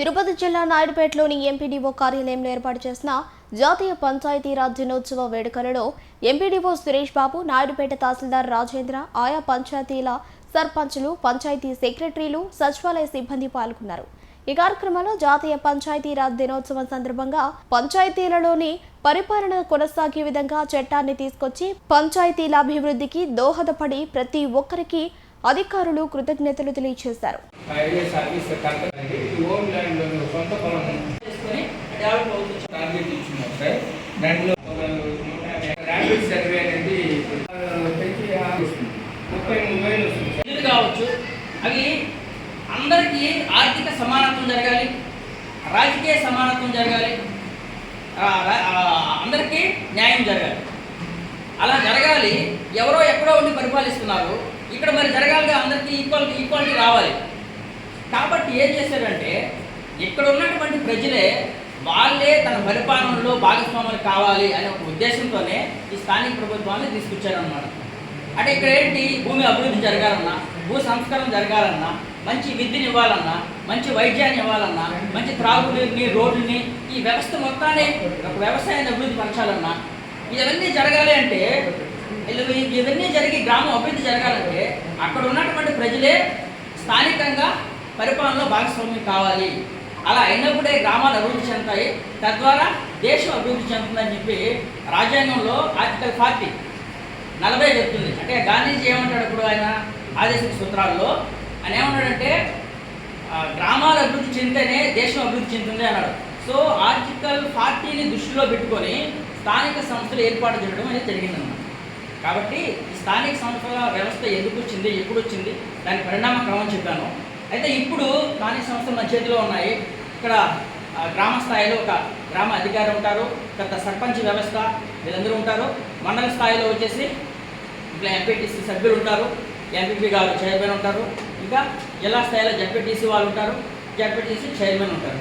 తిరుపతి జిల్లా నాయుడుపేటలోని ఎంపీడీఓ కార్యాలయంలో ఏర్పాటు చేసిన జాతీయ పంచాయతీరాజ్ దినోత్సవ వేడుకలలో ఎంపీడీఓ సురేష్ బాబు నాయుడుపేట తహసీల్దార్ రాజేంద్ర ఆయా పంచాయతీల సర్పంచులు పంచాయతీ సెక్రటరీలు సచివాలయ సిబ్బంది పాల్గొన్నారు. ఈ కార్యక్రమంలో జాతీయ పంచాయతీరాజ్ దినోత్సవం సందర్భంగా పంచాయతీలలోని పరిపాలన కొనసాగే విధంగా చట్టాన్ని తీసుకొచ్చి పంచాయతీల అభివృద్ధికి దోహదపడి ప్రతి ఒక్కరికి అధికారులు కృతజ్ఞతలు తెలియజేశారు. కావచ్చు అవి అందరికీ ఆర్థిక సమానత్వం జరగాలి రాజకీయ సమానత్వం జరగాలి అందరికీ న్యాయం జరగాలి. అలా జరగాలి ఎవరో చేస్తున్నారు ఇక్కడ మరి జరగాలిగా అందరికీ ఈక్వాలిటీ ఈక్వాలిటీ రావాలి. కాబట్టి ఏం చేశారంటే ఇక్కడ ఉన్నటువంటి ప్రజలే వాళ్ళే తన పరిపాలనలో భాగస్వాములు కావాలి అనే ఒక ఉద్దేశంతోనే ఈ స్థానిక ప్రభుత్వాన్ని తీసుకొచ్చారన్నమాట. అంటే ఇక్కడ ఏంటి? భూమి అభివృద్ధి జరగాలన్నా భూ సంస్కరణ జరగాలన్నా మంచి విద్యను ఇవ్వాలన్నా మంచి వైద్యాన్ని ఇవ్వాలన్నా మంచి త్రాగునీరుని రోడ్లని ఈ వ్యవస్థ మొత్తాన్ని ఒక వ్యవసాయాన్ని అభివృద్ధి పరచాలన్నా ఇవన్నీ జరగాలి అంటే ఇవన్నీ జరిగి గ్రామం అభివృద్ధి జరగాలంటే అక్కడ ఉన్నటువంటి ప్రజలే స్థానికంగా పరిపాలనలో భాగస్వామ్యం కావాలి. అలా అయినప్పుడే గ్రామాలు అభివృద్ధి చెందుతాయి. తద్వారా దేశం అభివృద్ధి చెందుతుందని చెప్పి రాజ్యాంగంలో ఆర్టికల్ ఫార్టీ నలభై చెప్తుంది. అంటే గాంధీజీ ఏమంటాడు ఇప్పుడు ఆయన ఆదేశిక సూత్రాల్లో? ఆయన ఏమన్నాడంటే గ్రామాలు అభివృద్ధి చెందితేనే దేశం అభివృద్ధి చెందుతుంది అన్నాడు. సో ఆర్టికల్ ఫార్టీని దృష్టిలో పెట్టుకొని స్థానిక సంస్థలు ఏర్పాటు చేయడం అనేది జరిగిందన్నమాట. కాబట్టి స్థానిక సంస్థల వ్యవస్థ ఎందుకు వచ్చింది ఎప్పుడు వచ్చింది దాని పరిణామ క్రమం చెప్పాను. అయితే ఇప్పుడు స్థానిక సంస్థలు మన చేతిలో ఉన్నాయి? ఇక్కడ గ్రామ స్థాయిలో ఒక గ్రామ అధికారి ఉంటారు తర్వాత సర్పంచ్ వ్యవస్థ వీళ్ళందరూ ఉంటారు. మండల స్థాయిలో వచ్చేసి ఇట్లా ఎంపీటీసీ సభ్యులు ఉంటారు ఎంపీపీ గారు చైర్మన్ ఉంటారు. ఇంకా జిల్లా స్థాయిలో జడ్పీటీసీ వాళ్ళు ఉంటారు జడ్పీటీసీ చైర్మన్ ఉంటారు.